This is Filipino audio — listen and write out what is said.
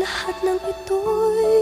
lahat ng ito'y